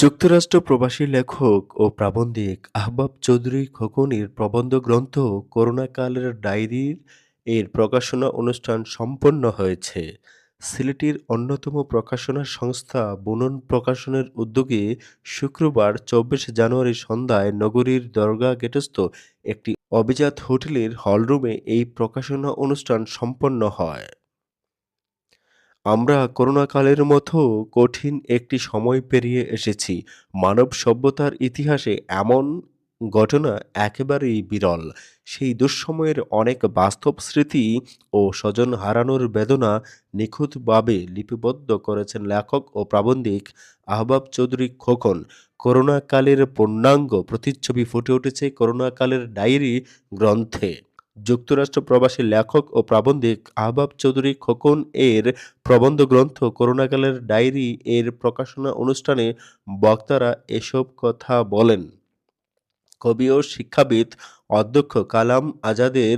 যুক্তরাষ্ট্র প্রবাসী লেখক ও প্রাবন্ধিক আহবাব চৌধুরী খোকনের প্রবন্ধ গ্রন্থ করোনাকালের ডায়েরির এর প্রকাশনা অনুষ্ঠান সম্পন্ন হয়েছে। সিলেটের অন্যতম প্রকাশনা সংস্থা বুনন প্রকাশনের উদ্যোগে শুক্রবার চব্বিশ জানুয়ারি সন্ধ্যায় নগরীর দরগা গেটস্থ একটি অভিজাত হোটেলের হলরুমে এই প্রকাশনা অনুষ্ঠান সম্পন্ন হয়। আমরা করোনাকালের মতো কঠিন একটি সময় পেরিয়ে এসেছি। মানব সভ্যতার ইতিহাসে এমন ঘটনা একেবারেই বিরল। সেই দুঃসময়ের অনেক বাস্তব স্মৃতি ও স্বজন হারানোর বেদনা নিখুঁতভাবে লিপিবদ্ধ করেছেন লেখক ও প্রাবন্ধিক আহবাব চৌধুরী খোকন। করোনাকালের পূর্ণাঙ্গ প্রতিচ্ছবি ফুটে উঠেছে করোনাকালের ডায়েরি গ্রন্থে। যুক্তরাষ্ট্র প্রবাসী লেখক ও প্রাবন্ধিক আহবাব চৌধুরী খোকন এর প্রবন্ধ গ্রন্থ করোনাকালের ডায়েরি এর প্রকাশনা অনুষ্ঠানে বক্তারা এসব কথা বলেন। কবি ও শিক্ষাবিদ অধ্যক্ষ কালাম আজাদের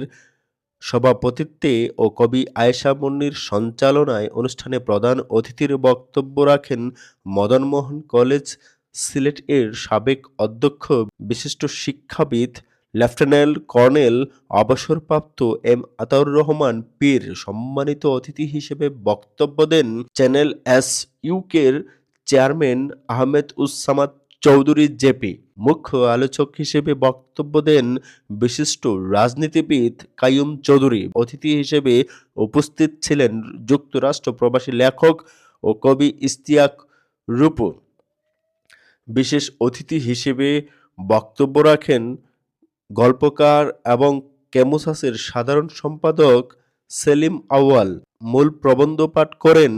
সভাপতিত্বে ও কবি আয়েশা মুন্নির সঞ্চালনায় অনুষ্ঠানে প্রধান অতিথির বক্তব্য রাখেন মদনমোহন কলেজ সিলেট এর সাবেক অধ্যক্ষ, বিশিষ্ট শিক্ষাবিদ লেফটেন্যান্ট কর্নেল অবসরপ্রাপ্ত এম আতাউর রহমান পীর সম্মানিত অতিথি হিসেবে বক্তব্য দেন চ্যানেল এস ইউকের চেয়ারম্যান আহমেদ উসামাদ চৌধুরী জেপি। মুখ্য আলোচক হিসেবে বক্তব্য দেন বিশিষ্ট রাজনীতিবিদ কাইয়ুম চৌধুরী। অতিথি হিসেবে উপস্থিত ছিলেন যুক্তরাষ্ট্র প্রবাসী লেখক ও কবি ইস্তিয়াক রূপু। বিশেষ অতিথি হিসেবে বক্তব্য রাখেন গল্পকার এবং ক্যামোসাসের সাধারণ সম্পাদক সেলিম আউয়াল মূল প্রবন্ধ পাঠ করেন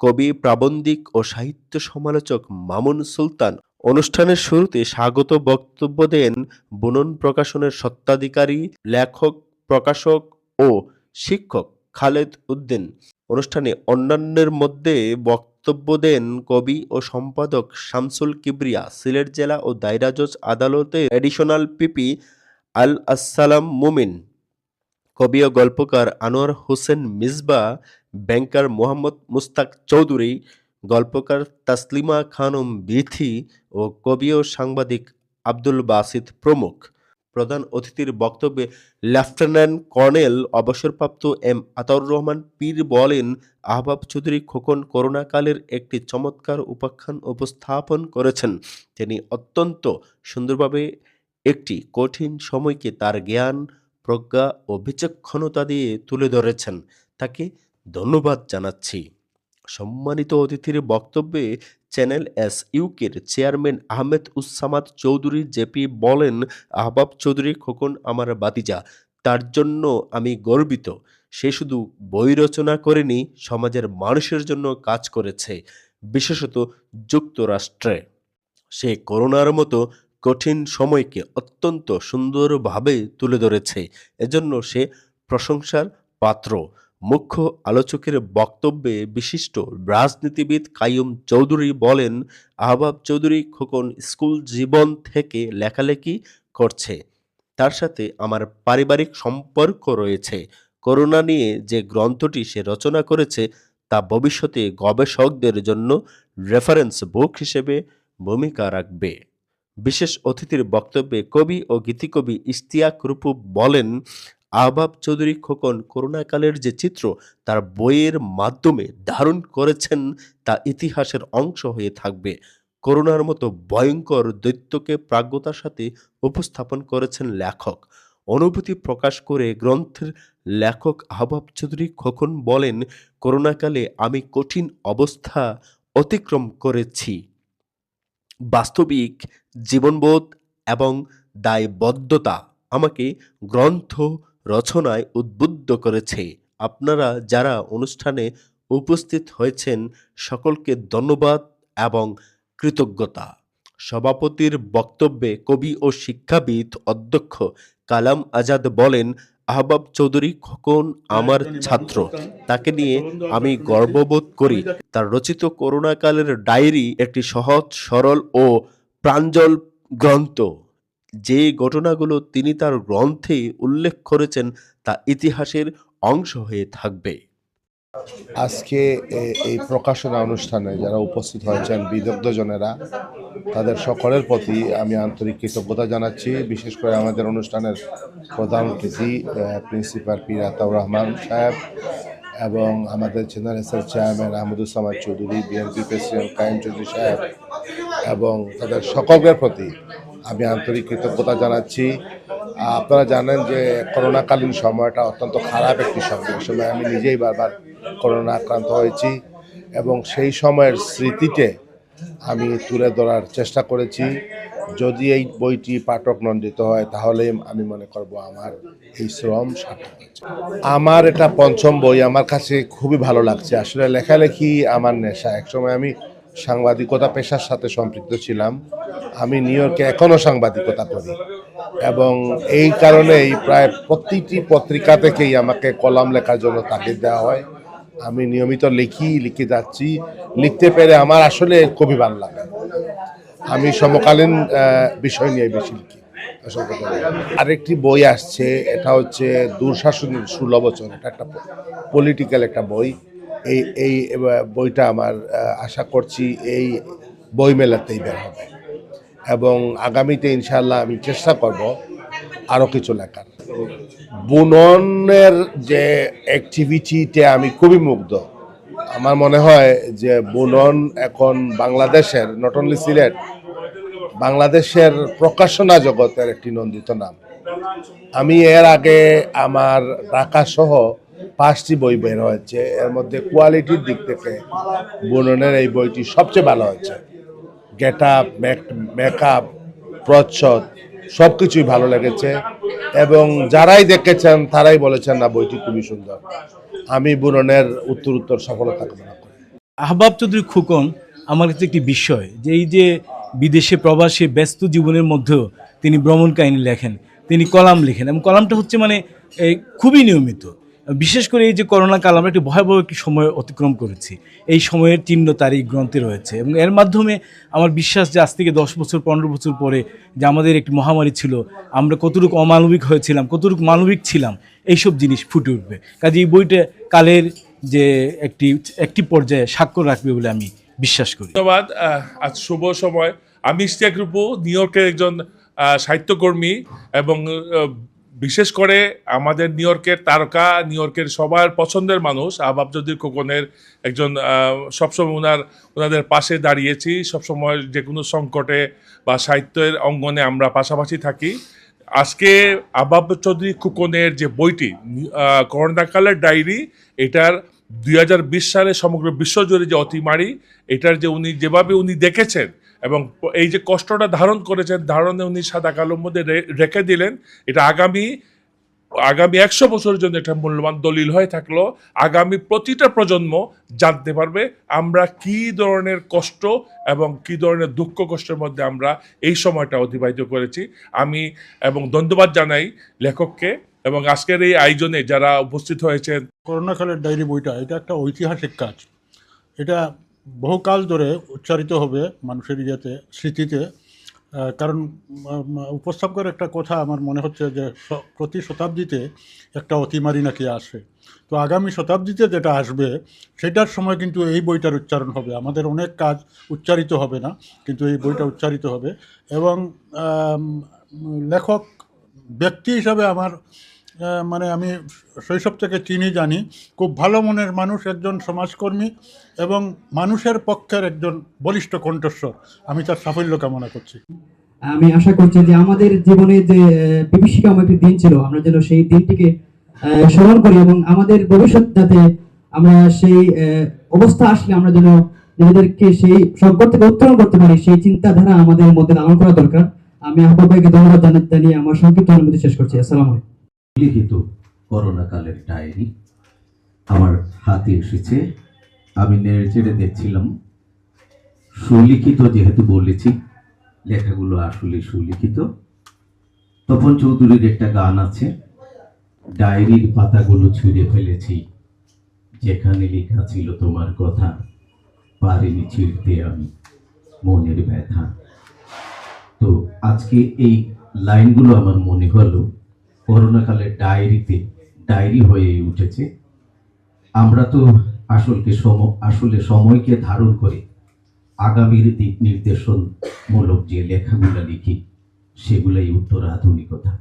কবি, প্রাবন্ধিক ও সাহিত্য সমালোচক মামুন সুলতান। অনুষ্ঠানের শুরুতে স্বাগত বক্তব্য দেন বুনন প্রকাশনের স্বত্বাধিকারী, লেখক, প্রকাশক ও শিক্ষক খালেদ উদ্দিন। অনুষ্ঠানে অন্যান্যের মধ্যে বক্তব্য দেন কবি ও সম্পাদক শামসুল কিবরিয়া, সিলেট জেলা ও দায়রা জজ আদালতের এডিশনাল পিপি আল আসসালাম মুমিন। কবি ও গল্পকার আনোয়ার হোসেন মিসবা, ব্যাংকার মোহাম্মদ মুস্তাক চৌধুরী, গল্পকার তাসলিমা খানম বিথি ও কবি ও সাংবাদিক আব্দুল বাসিদ প্রমুখ। প্রধান অতিথির বক্তব্যে লেফটেন্যান্ট কর্নেল অবসরপ্রাপ্ত এম আতাউর রহমান পীর বলেন, আহবাব চৌধুরী খোকন করোনাকালের একটি চমৎকার উপাখ্যান উপস্থাপন করেছেন। তিনি অত্যন্ত সুন্দরভাবে একটি কঠিন সময়কে তার জ্ঞান, প্রজ্ঞা ও বিচক্ষণতা দিয়ে তুলে ধরেছেন। তাকে ধন্যবাদ জানাচ্ছি। সম্মানিত অতিথির বক্তব্যে চ্যানেল এস ইউকের চেয়ারম্যান আহমেদ উসামাদ চৌধুরী জেপি বলেন, আহবাব চৌধুরী খোকন আমার বাতিজা। তার জন্য আমি গর্বিত। সে শুধু বই রচনা করেনি, সমাজের মানুষের জন্য কাজ করেছে, বিশেষত যুক্তরাষ্ট্রে। সে করোনার মতো কঠিন সময়কে অত্যন্ত সুন্দরভাবে তুলে ধরেছে। এজন্য সে প্রশংসার পাত্র। মুখ্য আলোচকের বক্তব্যে বিশিষ্ট রাজনীতিবিদ কাইয়ুম চৌধুরী বলেন, আহবাব চৌধুরী খোকন স্কুল জীবন থেকে লেখালেখি করছে। তার সাথে আমার পারিবারিক সম্পর্ক রয়েছে। করোনা নিয়ে যে গ্রন্থটি সে রচনা করেছে, তা ভবিষ্যতে গবেষকদের জন্য রেফারেন্স বুক হিসেবে ভূমিকা রাখবে। বিশেষ অতিথির বক্তব্যে কবি ও গীতিকবি ইশতিয়াক রূপু বলেন, আহবাব চৌধুরী খোকন করোনাকালের যে চিত্র, তার বইয়ের মাধ্যমে ধারণ করেছেন, তা ইতিহাসের অংশ হয়ে থাকবে। করোনার মতো ভয়ঙ্কর দৈত্যকে প্রাজ্ঞতার সাথে উপস্থাপন করেছেন লেখক। অনুভূতি প্রকাশ করে গ্রন্থের লেখক আহবাব চৌধুরী খোকন বলেন, করোনাকালে আমি কঠিন অবস্থা অতিক্রম করেছি। বাস্তবিক জীবনবোধ এবং দায়বদ্ধতা আমাকে গ্রন্থ রচনায় উদ্বুদ্ধ করেছে। আপনারা যারা অনুষ্ঠানে উপস্থিত হয়েছেন, সকলকে ধন্যবাদ এবং কৃতজ্ঞতা। সভাপতির বক্তব্যে কবি ও শিক্ষাবিদ অধ্যক্ষ কালাম আজাদ বলেন আহবাব চৌধুরী খোকন আমার ছাত্র। তাকে নিয়ে আমি গর্ববোধ করি। তার রচিত করোনাকালের ডায়েরি একটি সহজ সরল ও প্রাঞ্জল গ্রন্থ। যে ঘটনাগুলো তিনি তার গ্রন্থে উল্লেখ করেছেন তা ইতিহাসের অংশ হয়ে থাকবে। আজকে এই প্রকাশনা অনুষ্ঠানে যারা উপস্থিত হয়েছেন বিদগ্ধজনেরা, তাদের সকলের প্রতি আমি আন্তরিক কৃতজ্ঞতা জানাচ্ছি। বিশেষ করে আমাদের অনুষ্ঠানের প্রধান অতিথি প্রিন্সিপাল পীর আতাউর রহমান সাহেব এবং আমাদের জেনারেসের chairman Ahmeduzzaman Chowdhury, BNP president Kayem Chowdhury সাহেব এবং তাদের সকলের প্রতি আমি আন্তরিক কৃতজ্ঞতা জানাচ্ছি। আপনারা জানেন যে করোনাকালীন সময়টা অত্যন্ত খারাপ একটি সময়। সময় আমি নিজেই বারবার করোনা আক্রান্ত হয়েছি এবং সেই সময়ের স্মৃতিতে আমি তুলে ধরার চেষ্টা করেছি। যদি এই বইটি পাঠক নন্দিত হয়, তাহলে আমি মনে করব আমার এই শ্রম সার্থক আমার এটা পঞ্চম বই, আমার কাছে খুবই ভালো লাগছে। আসলে লেখালেখি আমার নেশা। একসময় আমি সাংবাদিকতা পেশার সাথে সম্পৃক্ত ছিলাম। আমি নিউ ইয়র্কে এখনও সাংবাদিকতা করি। এবং এই কারণেই প্রায় প্রতিটি পত্রিকা থেকেই আমাকে কলাম লেখার জন্য তাগিদ দেওয়া হয়। আমি নিয়মিত লিখি, লিখে যাচ্ছি। লিখতে পেরে আমার আসলে খুবই ভালো লাগে। আমি সমকালীন বিষয় নিয়ে বেশি লিখি। আরেকটি বই আসছে, এটা হচ্ছে দুঃশাসনের বছর এটা একটা পলিটিক্যাল একটা বই। এই এই বইটা আমার আশা করছি এই বই মেলাতেই বের হবে। এবং আগামীতে ইনশাল্লাহ আমি চেষ্টা করব আরও কিছু লেখার। বুননের যে অ্যাক্টিভিটিতে আমি খুবই মুগ্ধ। আমার মনে হয় যে বুনন এখন বাংলাদেশের নট অনলি সিলেট, বাংলাদেশের প্রকাশনা জগতের একটি নন্দিত নাম। আমি এর আগে আমার ঢাকা সহ পাঁচটি বই বের হয়েছে। এর মধ্যে কোয়ালিটির দিক থেকে বুননের এই বইটি সবচেয়ে ভালো হয়েছে। গেট আপ মেকআপ প্রচ্ছদ সব কিছুই ভালো লেগেছে। এবং যারাই দেখেছেন, তারাই বলেছেন, না, বইটি খুবই সুন্দর। আমি বুননের উত্তর উত্তর সফলতা কামনা করি। আহবাব চৌধুরী খুকন আমার কাছে একটি বিষয়, যে এই যে বিদেশে প্রবাসী ব্যস্ত জীবনের মধ্যেও তিনি ভ্রমণ কাহিনী লেখেন, তিনি কলাম লেখেন, এবং কলামটা হচ্ছে মানে খুবই নিয়মিত। বিশেষ করে এই যে করোনা কাল, আমরা একটি ভয়াবহ একটি সময় অতিক্রম করেছি। এই সময়ের চিহ্ন তার এই গ্রন্থে রয়েছে এবং এর মাধ্যমে আমার বিশ্বাস যে আজ থেকে দশ বছর, পনেরো বছর পরে যে আমাদের একটি মহামারী ছিল, আমরা কতটুকু অমানবিক হয়েছিলাম, কতটুকু মানবিক ছিলাম, এইসব জিনিস ফুটে উঠবে। কাজে এই বইটা কালের যে একটি একটি পর্যায়ে স্বাক্ষর রাখবে বলে আমি বিশ্বাস করি। ধন্যবাদ আজ শুভ সময়। আমি ইশতিয়াক রূপু, নিউ ইয়র্কের একজন সাহিত্যকর্মী এবং বিশেষ করে আমাদের নিউ ইয়র্কের তারকা নিউ ইয়র্কের সবার পছন্দের মানুষ, আবাব যদি খোকনের একজন সবসময় ওনার ওনাদের পাশে দাঁড়িয়েছি, সবসময় যে কোনো সংকটে বা সাহিত্যের অঙ্গনে আমরা পাশাপাশি থাকি। আজকে আবাব চৌধুরী খুকনের যে বইটি করোনাকালের ডায়েরি, এটার দুই হাজার বিশ সালে সমগ্র বিশ্বজুড়ে যে অতিমারি, এটার যে উনি, যেভাবে উনি দেখেছেন এবং এই যে কষ্টটা ধারণ করেছেন, ধারণে উনি সাদা কালোর মধ্যে রেখে দিলেন। এটা আগামী আগামী একশো বছরের জন্য একটা মূল্যবান দলিল হয়ে থাকল। আগামী প্রতিটা প্রজন্ম জানতে পারবে আমরা কি ধরনের কষ্ট এবং কি ধরনের দুঃখ কষ্টের মধ্যে আমরা এই সময়টা অতিবাহিত করেছি। আমি এবং ধন্যবাদ জানাই লেখককে এবং আজকের এই আয়োজনে যারা উপস্থিত হয়েছেন। করোনাকালের ডায়েরি বইটা, এটা একটা ঐতিহাসিক কাজ। এটা বহুকাল ধরে উচ্চারিত হবে মানুষের ইয়েতে, স্মৃতিতে। কারণ উপস্থাপকের একটা কথা আমার মনে হচ্ছে যে প্রতি শতাব্দীতে একটা অতিমারি নাকি আসে। তো আগামী শতাব্দীতে যেটা আসবে, সেটার সময় কিন্তু এই বইটার উচ্চারণ হবে। আমাদের অনেক কাজ উচ্চারিত হবে না, কিন্তু এই বইটা উচ্চারিত হবে। এবং লেখক, ব্যক্তি হিসাবে আমার মানে আমি শৈশব থেকে চিনি জানি, খুব ভালো মনের মানুষ একজন সমাজকর্মী এবং মানুষের পক্ষের একজন বলিষ্ঠ কণ্ঠস্বর। আমি তার সাফল্য কামনা করছি। আমি আশা করছি যে আমাদের জীবনে যে বিভীষিকাম একটি দিন ছিল, আমরা যেন সেই দিনটিকে স্মরণ করি এবং আমাদের ভবিষ্যৎ যাতে আমরা সেই অবস্থা আসলে আমরা যেন নিজেদেরকে সেই সংকট থেকে উত্তরণ করতে পারি, সেই চিন্তাধারা আমাদের মধ্যে লালন করা দরকার। আমি আহ্বাব ভাইকে ধন্যবাদ জানা- জানিয়ে আমার সংক্ষিপ্ত অনুমতি শেষ করছি। আসসালামু আলাইকুম। লিখিত করোনা কালের ডায়েরি আমার হাতে এসেছে। আমি নেড়ে চেড়ে দেখছিলাম। সুলিখিত যেহেতু বলেছি, লেখাগুলো আসলে সুলিখিত। তপন চৌধুরীর একটা গান আছে, ডায়েরির পাতাগুলো ছুঁড়ে ফেলেছি। যেখানে লেখা ছিল তোমার কথা, পারিনি ছিঁড়তে আমি মনের ব্যথা। তো আজকে এই লাইনগুলো আমার মনে হলো করোনাকালের ডায়েরিতে, ডায়েরি হয়ে উঠেছে। আমরা তো আসলকে সম, আসলে সময়কে ধারণ করে আগামীর দিক নির্দেশনমূলক যে লেখাগুলো লিখি, সেগুলাই উত্তর আধুনিকতা।